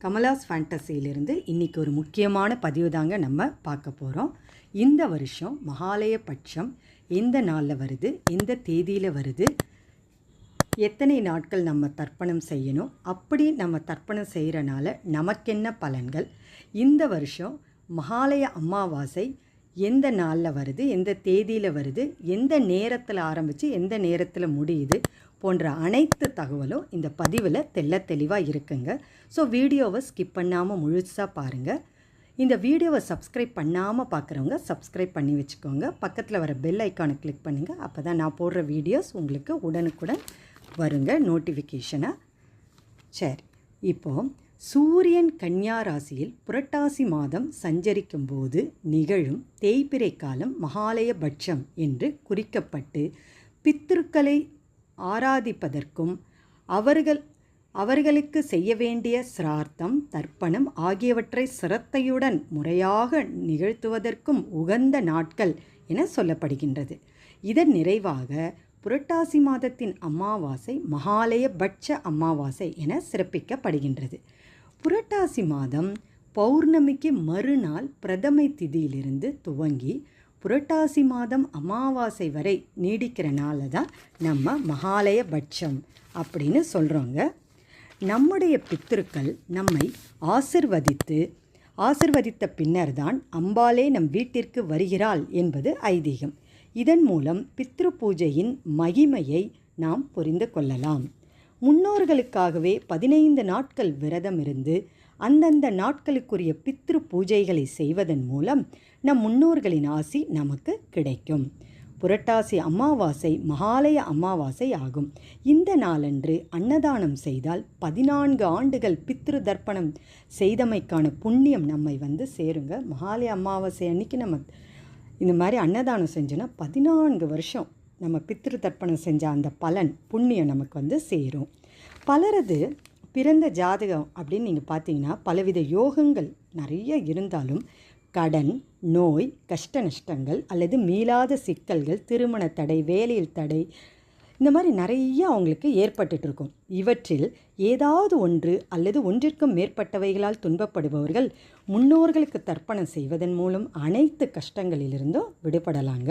கமலாஸ் ஃபேண்டசியிலிருந்து இன்றைக்கி ஒரு முக்கியமான பதிவு தாங்க நம்ம பார்க்க போகிறோம் இந்த வருஷம் மகாலய பட்சம் எந்த நாளில் வருது எந்த தேதியில் வருது எத்தனை நாட்கள் நம்ம தர்ப்பணம் செய்யணும் அப்படி நம்ம தர்ப்பணம் செய்கிறனால நமக்கென்ன பலன்கள்? இந்த வருஷம் மகாலய அமாவாசை எந்த நாளில் வருது எந்த தேதியில் வருது எந்த நேரத்தில் ஆரம்பித்து எந்த நேரத்தில் முடியுது போன்ற அனைத்து தகவலும் இந்த பதிவில் தெள்ள தெளிவாக இருக்குங்க. ஸோ வீடியோவை ஸ்கிப் பண்ணாமல் முழுசாக பாருங்கள் இந்த வீடியோவை சப்ஸ்கிரைப் பண்ணாமல் பார்க்குறவங்க சப்ஸ்கிரைப் பண்ணி வச்சுக்கோங்க. பக்கத்தில் வர பெல் ஐக்கானை கிளிக் பண்ணுங்கள் அப்போ தான் நான் போடுற வீடியோஸ் உங்களுக்கு உடனுக்குடன் வருங்க நோட்டிஃபிகேஷனாக சரி இப்போது சூரியன் கன்னியா ராசியில் புரட்டாசி மாதம் சஞ்சரிக்கும் போது நிகழும் தேய்பிரை காலம் மகாலய பட்சம் என்று குறிக்கப்பட்டு பித்திருக்களை ஆராதிப்பதற்கும் அவர்கள் அவர்களுக்கு செய்ய வேண்டிய சிரார்த்தம் தர்ப்பணம் ஆகியவற்றை சிரத்தையுடன் முறையாக நிகழ்த்துவதற்கும் உகந்த நாட்கள் என சொல்லப்படுகின்றது. இதன் நிறைவாக புரட்டாசி மாதத்தின் அமாவாசை மகாலய பட்ச அமாவாசை என சிறப்பிக்கப்படுகின்றது. புரட்டாசி மாதம் பௌர்ணமிக்கு மறுநாள் பிரதமை திதியிலிருந்து துவங்கி புரட்டாசி மாதம் அமாவாசை வரை நீடிக்கிறனால தான் நம்ம மகாலய பட்சம் அப்படின்னு சொல்கிறோங்க நம்முடைய பித்திருக்கள் நம்மை ஆசிர்வதித்து ஆசிர்வதித்த பின்னர்தான் அம்பாலே நம் வீட்டிற்கு வருகிறாள் என்பது ஐதீகம். இதன் மூலம் பித்ரு பூஜையின் மகிமையை நாம் புரிந்து கொள்ளலாம். முன்னோர்களுக்காகவே பதினைந்து நாட்கள் விரதம் இருந்து அந்தந்த நாட்களுக்குரிய பித்ரு பூஜைகளை செய்வதன் மூலம் நம் முன்னோர்களின் ஆசி நமக்கு கிடைக்கும். புரட்டாசி அமாவாசை மகாலய அமாவாசை ஆகும். இந்த நாளன்று அன்னதானம் செய்தால் பதினான்கு ஆண்டுகள் பித்ரு தர்ப்பணம் செய்தமைக்கான புண்ணியம் நம்மை வந்து சேருங்க. மகாலய அமாவாசை அன்னைக்கு நம்ம இந்த மாதிரி அன்னதானம் செஞ்சோன்னா பதினான்கு வருஷம் நம்ம பித்திரு தர்ப்பணம் செஞ்ச அந்த பலன் புண்ணியம் நமக்கு வந்து சேரும். பலரது பிறந்த ஜாதகம் அப்படின்னு நீங்கள் பார்த்தீங்கன்னா பலவித யோகங்கள் நிறைய இருந்தாலும் கடன் நோய் கஷ்ட நஷ்டங்கள் அல்லது மீளாத சிக்கல்கள் திருமண தடை வேலையில் தடை இந்த மாதிரி நிறைய அவங்களுக்கு ஏற்பட்டுருக்கும் இவற்றில் ஏதாவது ஒன்று அல்லது ஒன்றிற்கும் மேற்பட்டவைகளால் துன்பப்படுபவர்கள் முன்னோர்களுக்கு தர்ப்பணம் செய்வதன் மூலம் அனைத்து கஷ்டங்களிலிருந்தும் விடுபடலாங்க.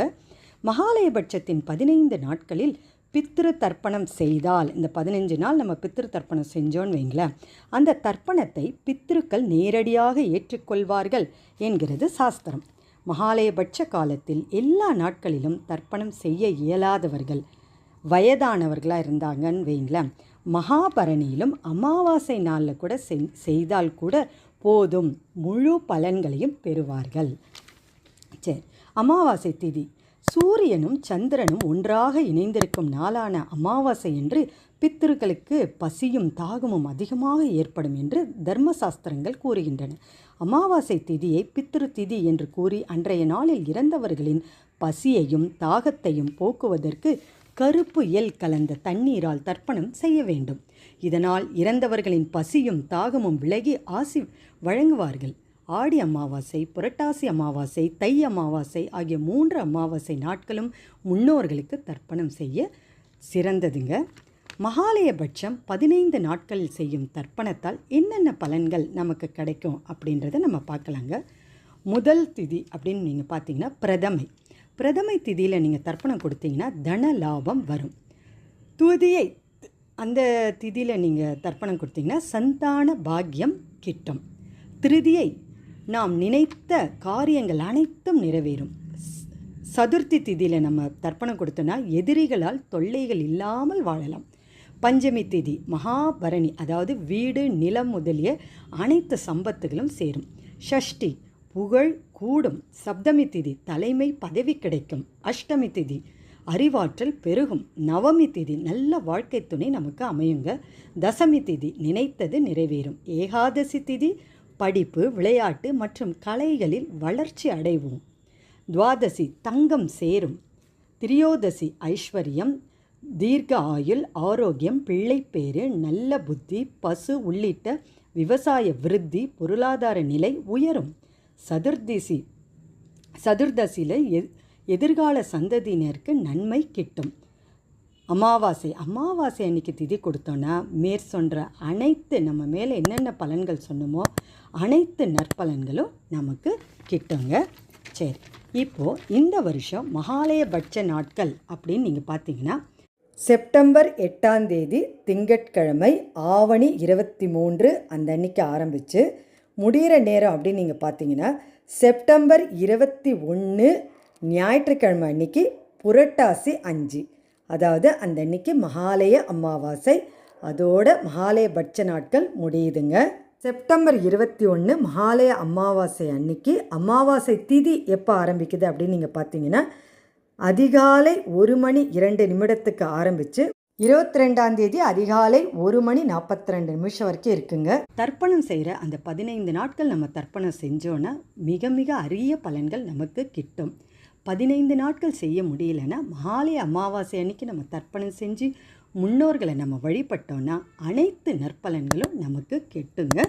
மகாலயபட்சத்தின் பதினைந்து நாட்களில் பித்திரு தர்ப்பணம் செய்தால் இந்த பதினஞ்சு நாள் நம்ம பித்திரு தர்ப்பணம் செஞ்சோன்னு வைங்களேன் அந்த தர்ப்பணத்தை பித்திருக்கள் நேரடியாக ஏற்றுக்கொள்வார்கள் என்கிறது சாஸ்திரம். மகாலயபட்ச காலத்தில் எல்லா நாட்களிலும் தர்ப்பணம் செய்ய இயலாதவர்கள் வயதானவர்களாக இருந்தாங்கன்னு வைங்களேன் மகாபரணியிலும் அமாவாசை நாளில் கூட செய்தால் கூட போதும் முழு பலன்களையும் பெறுவார்கள். சரி அமாவாசை திதி. சூரியனும் சந்திரனும் ஒன்றாக இணைந்திருக்கும் நாளான அமாவாசை என்று பித்திருக்களுக்கு பசியும் தாகமும் அதிகமாக ஏற்படும் என்று தர்மசாஸ்திரங்கள் கூறுகின்றன. அமாவாசை திதியை பித்திரு திதி என்று கூறி அன்றைய நாளில் இறந்தவர்களின் பசியையும் தாகத்தையும் போக்குவதற்கு கருப்பு எல் கலந்த தண்ணீரால் தர்ப்பணம் செய்ய வேண்டும். இதனால் இறந்தவர்களின் பசியும் தாகமும் விலகி ஆசி வழங்குவார்கள். ஆடி அமாவாசை புரட்டாசி அமாவாசை தை அமாவாசை ஆகிய மூன்று அமாவாசை நாட்களும் முன்னோர்களுக்கு தர்ப்பணம் செய்ய சிறந்ததுங்க. மகாலயபட்சம் பதினைந்து நாட்களில் செய்யும் தர்ப்பணத்தால் என்னென்ன பலன்கள் நமக்கு கிடைக்கும் அப்படின்றத நம்ம பார்க்கலாங்க. முதல் திதி அப்படின்னு நீங்கள் பார்த்தீங்கன்னா பிரதமை. பிரதமை திதியில் நீங்கள் தர்ப்பணம் கொடுத்தீங்கன்னா தன லாபம் வரும். துதியை அந்த திதியில் நீங்கள் தர்ப்பணம் கொடுத்தீங்கன்னா சந்தான பாக்கியம் கிட்டும். திருதியை நாம் நினைத்த காரியங்கள் அனைத்தும் நிறைவேறும். சதுர்த்தி திதியில் நம்ம தர்ப்பணம் கொடுத்தோன்னா எதிரிகளால் தொல்லைகள் இல்லாமல் வாழலாம். பஞ்சமி திதி மகாபரணி அதாவது வீடு நிலம் முதலிய அனைத்து சம்பத்துகளும் சேரும். ஷஷ்டி புகழ் கூடும். சப்தமி திதி தலைமை பதவி கிடைக்கும். அஷ்டமி திதி அறிவாற்றல் பெருகும். நவமி திதி நல்ல வாழ்க்கை துணை நமக்கு அமையுங்க. தசமி திதி நினைத்தது நிறைவேறும். ஏகாதசி திதி படிப்பு விளையாட்டு மற்றும் கலைகளில் வளர்ச்சி அடைவோம். துவாதசி தங்கம் சேரும். திரியோதசி ஐஸ்வர்யம். தீர்க்க ஆயுள் ஆரோக்கியம் பிள்ளைப்பேறு நல்ல புத்தி பசு உள்ளிட்ட விவசாய விருத்தி பொருளாதார நிலை உயரும். சதுர்திசி சதுர்தசியில் எ எதிர்கால சந்ததியினருக்கு நன்மை கிட்டும். அமாவாசை. அமாவாசை அன்னைக்கு திதி கொடுத்தோன்னா மேற்சொன்ற அனைத்து நம்ம மேலே என்னென்ன பலன்கள் சொன்னோமோ அனைத்து நற்பலன்களும் நமக்கு கிட்டுங்க. சரி இப்போது இந்த வருஷம் மகாலயபட்ச நாட்கள் அப்படின்னு நீங்கள் பார்த்தீங்கன்னா செப்டம்பர் எட்டாம் தேதி திங்கட்கிழமை ஆவணி இருபத்தி மூன்று அந்த அன்னைக்கு ஆரம்பித்து முடிகிற நேரம் அப்படின்னு நீங்கள் பார்த்தீங்கன்னா செப்டம்பர் இருபத்தி ஒன்று ஞாயிற்றுக்கிழமை அன்னைக்கு புரட்டாசி அஞ்சு. அதாவது அந்த அன்னைக்கு மகாலய அமாவாசை. அதோட மகாலயபட்ச நாட்கள் முடியுதுங்க. செப்டம்பர் இருபத்தி ஒன்று மகாலய அமாவாசை அன்னைக்கு அமாவாசை திதி எப்போ ஆரம்பிக்குது அப்படின்னு நீங்கள் பார்த்தீங்கன்னா அதிகாலை ஒரு மணி இரண்டு நிமிடத்துக்கு ஆரம்பித்து இருபத்தி ரெண்டாம் தேதி அதிகாலை ஒரு மணி நாற்பத்தி ரெண்டு நிமிஷம் வரைக்கும் இருக்குங்க. தர்ப்பணம் செய்கிற அந்த பதினைந்து நாட்கள் நம்ம தர்ப்பணம் செஞ்சோன்னா மிக மிக அரிய பலன்கள் நமக்கு கிட்டும். பதினைந்து நாட்கள் செய்ய முடியலன்னா மகாலய அமாவாசை அன்னைக்கு நம்ம தர்ப்பணம் செஞ்சு முன்னோர்களை நம்ம வழிபட்டோன்னா அனைத்து நற்பலன்களும் நமக்கு கெட்டுங்க.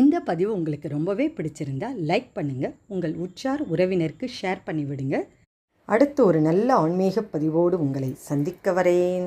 இந்த பதிவு உங்களுக்கு ரொம்பவே பிடிச்சிருந்தா லைக் பண்ணுங்கள் உங்கள் உற்றார் உறவினருக்கு ஷேர் பண்ணிவிடுங்க. அடுத்து ஒரு நல்ல ஆன்மீக பதிவோடு உங்களை சந்திக்க வரேன்.